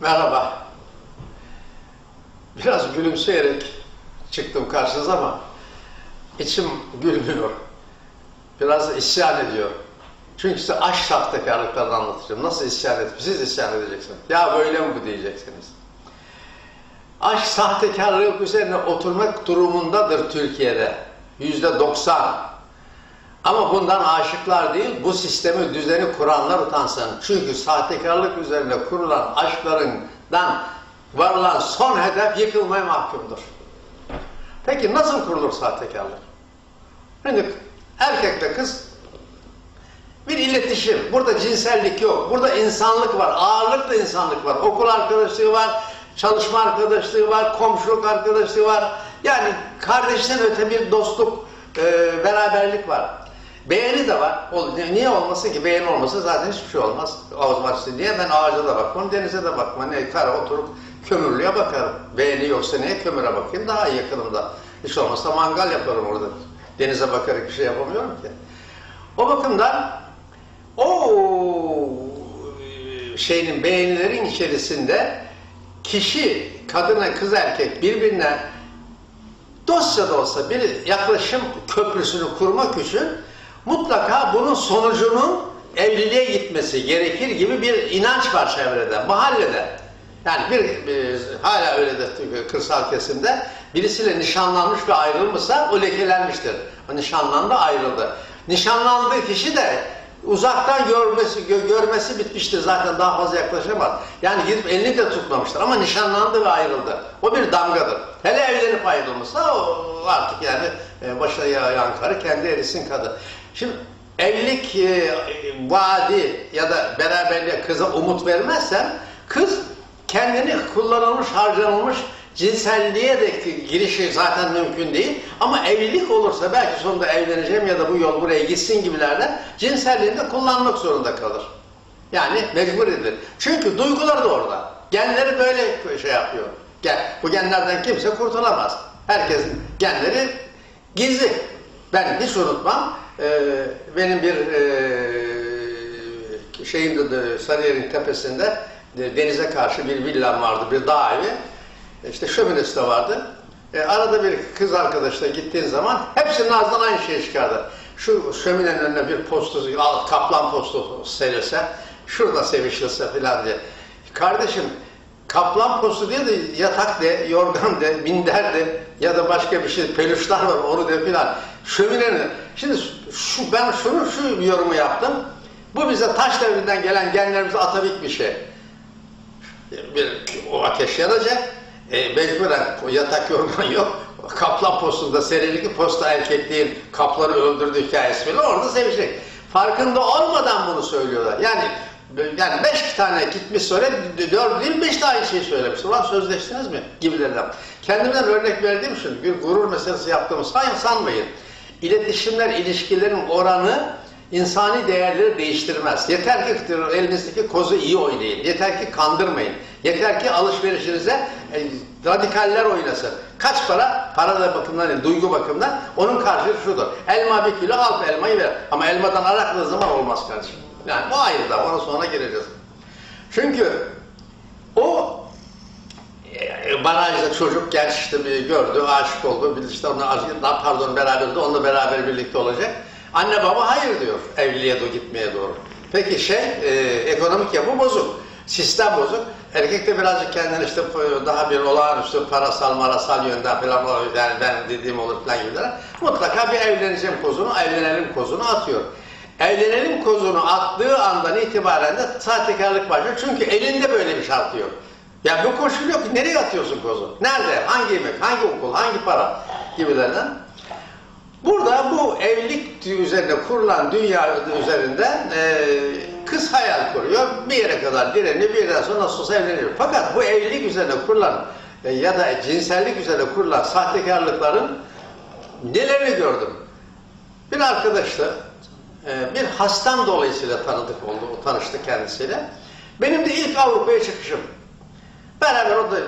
Merhaba. Biraz gülümseyerek çıktım karşınıza ama içim gülmüyor. Biraz isyan ediyor. Çünkü size aşk sahtekarlıklarını anlatacağım. Nasıl isyan edip siz isyan edeceksiniz. Ya böyle mi bu diyeceksiniz. Aşk sahtekarlık üzerine oturmak durumundadır Türkiye'de. Yüzde doksan. Ama bundan aşıklar değil, bu sistemi, düzeni kuranlar utansın. Çünkü sahtekarlık üzerine kurulan aşklarından varılan son hedef yıkılmaya mahkumdur. Peki nasıl kurulur sahtekarlık? Şimdi erkekle kız bir iletişim. Burada cinsellik yok. Burada insanlık var. Ağırlıklı insanlık var. Okul arkadaşlığı var. Çalışma arkadaşlığı var. Komşuluk arkadaşlığı var. Yani kardeşten öte bir dostluk, e, beraberlik var. Beğeni de var. Niye olmasın ki? Beğeni olmasa zaten hiçbir şey olmaz. Ağız başlığı diye ben ağaca da bakmam, denize de bakmam. Ne kara oturup kömürlüğe bakarım. Beğeni yoksa niye kömüre bakayım? Daha yakınımda. Hiç olmazsa mangal yaparım orada. Denize bakarak bir şey yapamıyorum ki. O bakımdan o şeyin beğenilerin içerisinde kişi, kadına, kız erkek birbirine dostça da olsa bir yaklaşım köprüsünü kurmak için mutlaka bunun sonucunun evliliğe gitmesi gerekir gibi bir inanç var çevrede, mahallede. Yani bir, bir hala öyle de kırsal kesimde birisiyle nişanlanmış ve ayrılmışsa o lekelenmiştir. O nişanlandı ayrıldı. Nişanlandığı kişi de uzaktan görmesi, gö- görmesi bitmiştir zaten daha fazla yaklaşamaz. Yani gidip elini de tutmamıştır ama nişanlandı ve ayrıldı. O bir damgadır. Hele evlenip ayrılmışsa o artık yani e, başına yağan karı kendi erisin kadın. Şimdi evlilik e, vaadi ya da beraberliğe kıza umut vermezsen kız kendini kullanılmış, harcanılmış cinselliğe de girişi zaten mümkün değil. Ama evlilik olursa belki sonunda evleneceğim ya da bu yol buraya gitsin gibilerden cinselliğini de kullanmak zorunda kalır. Yani mecbur edilir. Çünkü duyguları da orada. Genleri böyle şey yapıyor. Gen, bu genlerden kimse kurtulamaz. Herkesin genleri gizli. Ben hiç unutmam. Ee, benim bir e, şeyin de Sarıyer'in tepesinde e, denize karşı bir villam vardı, bir dağ evi. İşte şöminesi de vardı. E, arada bir kız arkadaşla gittiğin zaman hepsinin ağzından aynı şey çıkardı. Şu şöminenin önüne bir postu, kaplan postu serilse, şurada sevişilse filan diye. Kardeşim, kaplan postu diye de yatak de, yorgan de, minder de ya da başka bir şey, peluşlar var onu de filan. Şöminenin, şimdi şu, ben şunu şu yorumu yaptım. Bu bize taş devrinden gelen genlerimize atavik bir şey. Bir, o ateş yanacak, e, mecburen yatak yorgan yok. Kaplan postunda serilik posta erkek değil, kapları öldürdü hikayesi bile orada sevecek. Farkında olmadan bunu söylüyorlar. Yani yani beş tane gitmiş söyle, dört değil beş tane şey söylemiş. Ulan sözleştiniz mi? Gibilerinden. Kendimden örnek verdiğim için bir gurur meselesi yaptığımı sayın sanmayın. İletişimler, ilişkilerin oranı insani değerleri değiştirmez. Yeter ki elinizdeki kozu iyi oynayın. Yeter ki kandırmayın. Yeter ki alışverişinize e, radikaller oynasın. Kaç para? Para da bakımdan değil, duygu bakımından. Onun karşılığı şudur. Elma bir kilo al elmayı ver. Ama elmadan araklı zaman olmaz kardeşim. Yani bu ayrı da ona sonra gireceğiz. Çünkü barajda çocuk genç işte bir gördü, aşık oldu, bir işte onunla pardon beraberdi, onunla beraber birlikte olacak. Anne baba hayır diyor evliliğe doğru gitmeye doğru. Peki şey e, ekonomik yapı bozuk. Sistem bozuk. Erkek de birazcık kendini işte daha bir olağanüstü parasal marasal yönden falan yani ben dediğim olur falan gibiler. Mutlaka bir evleneceğim kozunu, evlenelim kozunu atıyor. Evlenelim kozunu attığı andan itibaren de sahtekarlık başlıyor. Çünkü elinde böyle bir şart yok. Ya bu koşul yok. Nereye atıyorsun kozu? Nerede? Hangi yemek? Hangi okul? Hangi para? Gibilerden. Burada bu evlilik üzerine kurulan dünya üzerinden e, kız hayal kuruyor. Bir yere kadar direniyor, bir yerden sonra nasıl evleniyor. Fakat bu evlilik üzerine kurulan e, ya da cinsellik üzerine kurulan sahtekarlıkların nelerini gördüm. Bir arkadaşla e, bir hastam dolayısıyla tanıdık oldu, tanıştı kendisiyle. Benim de ilk Avrupa'ya çıkışım. Beraber o da e,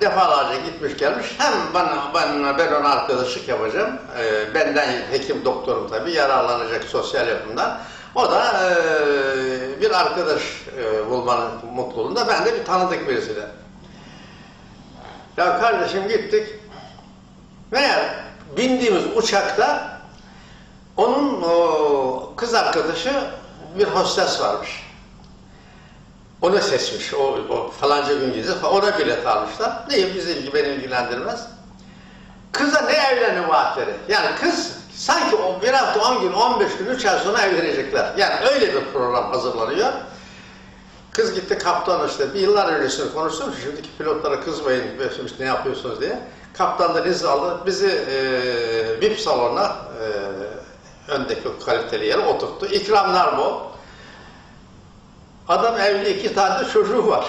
defalarca gitmiş gelmiş. Hem bana, ben, ben ona arkadaşlık yapacağım. E, benden hekim doktorum tabii yararlanacak sosyal yapımdan. O da e, bir arkadaş e, bulmanın mutluluğunda ben de bir tanıdık birisiyle. Ya kardeşim gittik. Meğer bindiğimiz uçakta onun o, kız arkadaşı bir hostes varmış. Onu seçmiş. O, o falanca gün gideceğiz. Ona bilet almışlar. Neyi bizi ilgi beni ilgilendirmez. Kıza ne evlenin vaatleri? Yani kız sanki o bir hafta, on gün, on beş gün, üç ay sonra evlenecekler. Yani öyle bir program hazırlanıyor. Kız gitti kaptan işte bir yıllar öncesini konuştum. Şimdiki pilotlara kızmayın ne yapıyorsunuz diye. Kaptan da izin aldı. Bizi e, VIP salona e, öndeki kaliteli yere oturttu. İkramlar bol. Adam evli iki tane çocuğu var.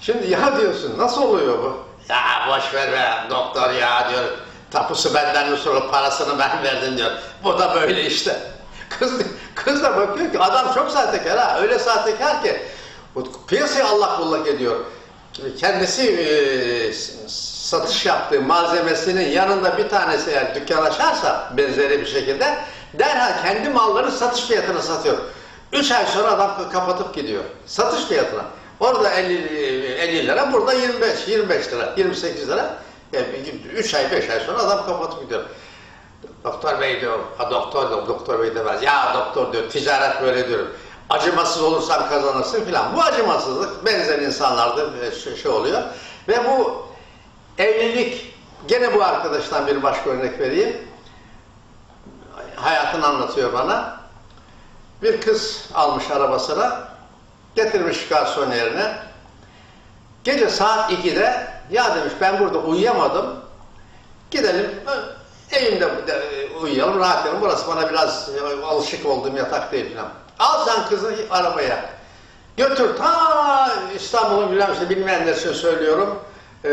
Şimdi ya diyorsun nasıl oluyor bu? Ya boş ver be doktor ya diyor. Tapusu benden sonra parasını ben verdim diyor. Bu da böyle işte. Kız, kız da bakıyor ki adam çok sahtekar ha. Öyle sahtekar ki piyasayı allak bullak ediyor. Kendisi e, satış yaptığı malzemesinin yanında bir tanesi eğer dükkan açarsa benzeri bir şekilde derhal kendi mallarını satış fiyatına satıyor. 3 ay sonra adam kapatıp gidiyor. Satış fiyatına. Orada 50, 50 lira, burada 25, 25 lira, 28 lira. Yani 3 ay, 5 ay sonra adam kapatıp gidiyor. Doktor bey diyor, ha doktor diyor, doktor bey demez. Ya doktor diyor, ticaret böyle diyor. Acımasız olursan kazanırsın filan. Bu acımasızlık benzer insanlarda şey, şey oluyor. Ve bu evlilik, gene bu arkadaştan bir başka örnek vereyim. Hayatını anlatıyor bana. Bir kız almış arabasına, getirmiş garson yerine. Gece saat 2'de, ya demiş ben burada uyuyamadım, gidelim evimde uyuyalım, rahatlayalım. Burası bana biraz alışık olduğum yatak değil falan. Al sen kızı arabaya. Götür ta İstanbul'un bilmem işte bilmeyenler söylüyorum. E,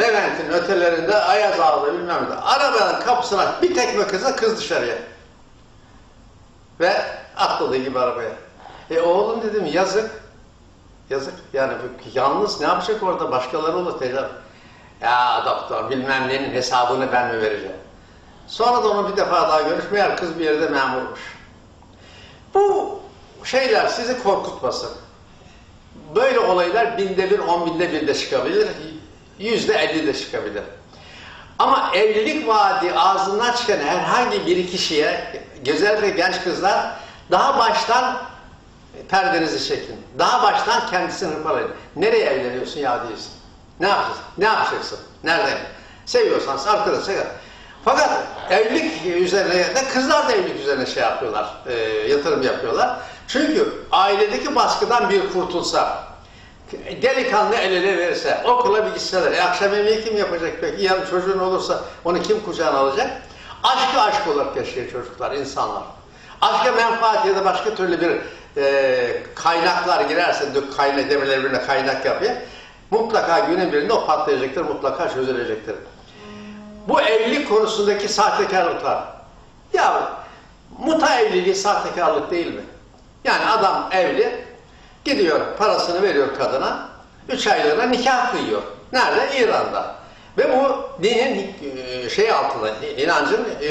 Levent'in ötelerinde Ayaz Ağa'da bilmem ne. Arabanın kapısına bir tekme kıza kız dışarıya. Ve atladığı gibi arabaya. E oğlum dedim yazık. Yazık. Yani yalnız ne yapacak orada? Başkaları olur tecrübe. Ya doktor bilmem nenin hesabını ben mi vereceğim? Sonra da onu bir defa daha görmüş. Meğer kız bir yerde memurmuş. Bu şeyler sizi korkutmasın. Böyle olaylar binde bir, on binde bir de çıkabilir. Yüzde elli de çıkabilir. Ama evlilik vaadi ağzından çıkan herhangi bir kişiye, özellikle genç kızlar daha baştan perdenizi çekin. Daha baştan kendisini hırpalayın. Nereye evleniyorsun ya değilsin. Ne yapacaksın? Ne yapacaksın? Nerede? Seviyorsan arkadaş sever. Fakat evlilik üzerine de kızlar da evlilik üzerine şey yapıyorlar, e, yatırım yapıyorlar. Çünkü ailedeki baskıdan bir kurtulsa, delikanlı el ele verirse, okula bir gitseler, e, akşam yemeği kim yapacak peki? Yarın çocuğun olursa onu kim kucağına alacak? Aşkı aşk olarak yaşıyor çocuklar, insanlar. Aşka menfaat ya da başka türlü bir e, kaynaklar girerse, kaynak demeleri birine kaynak yapıyor. Mutlaka günün birinde o patlayacaktır, mutlaka çözülecektir. Bu evlilik konusundaki sahtekarlıklar. Ya muta evliliği sahtekarlık değil mi? Yani adam evli, gidiyor parasını veriyor kadına, üç aylığına nikah kıyıyor. Nerede? İran'da. Ve bu dinin e, şey altında, inancın e,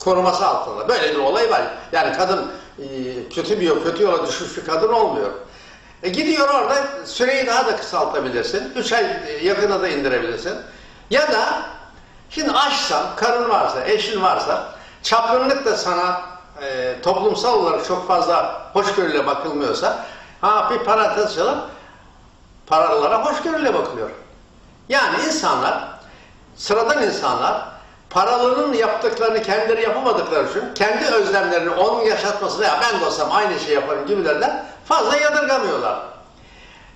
koruması altında. Böyle bir olay var. Yani kadın e, kötü bir kötü yola düşmüş bir kadın olmuyor. E gidiyor orada süreyi daha da kısaltabilirsin. Üç ay yakına da indirebilirsin. Ya da şimdi açsan, karın varsa, eşin varsa çapkınlık da sana e, toplumsal olarak çok fazla hoşgörüyle bakılmıyorsa ha bir parantez açalım paralara hoşgörüyle bakılıyor. Yani insanlar sıradan insanlar paralının yaptıklarını kendileri yapamadıkları için kendi özlemlerini onun yaşatmasına ya ben de olsam aynı şey yaparım gibilerinden fazla yadırgamıyorlar.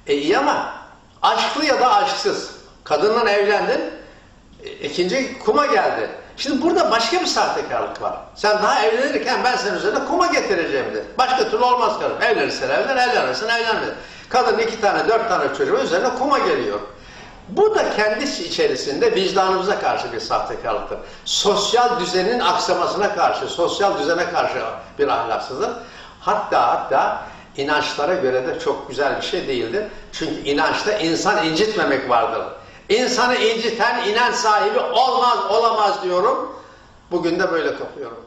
E iyi ama aşklı ya da aşksız kadınla evlendin e, ikinci kuma geldi. Şimdi burada başka bir sahtekarlık var. Sen daha evlenirken ben senin üzerine kuma getireceğim de. Başka türlü olmaz karım. Evlenirsen evlen, evlenirsen evlenme. Kadın iki tane, dört tane çocuğu üzerine kuma geliyor. Bu da kendi içerisinde vicdanımıza karşı bir sahtekarlıktır. Sosyal düzenin aksamasına karşı, sosyal düzene karşı bir ahlaksızlık. Hatta hatta inançlara göre de çok güzel bir şey değildir. Çünkü inançta insan incitmemek vardır. İnsanı inciten inanç sahibi olmaz, olamaz diyorum. Bugün de böyle kapıyorum.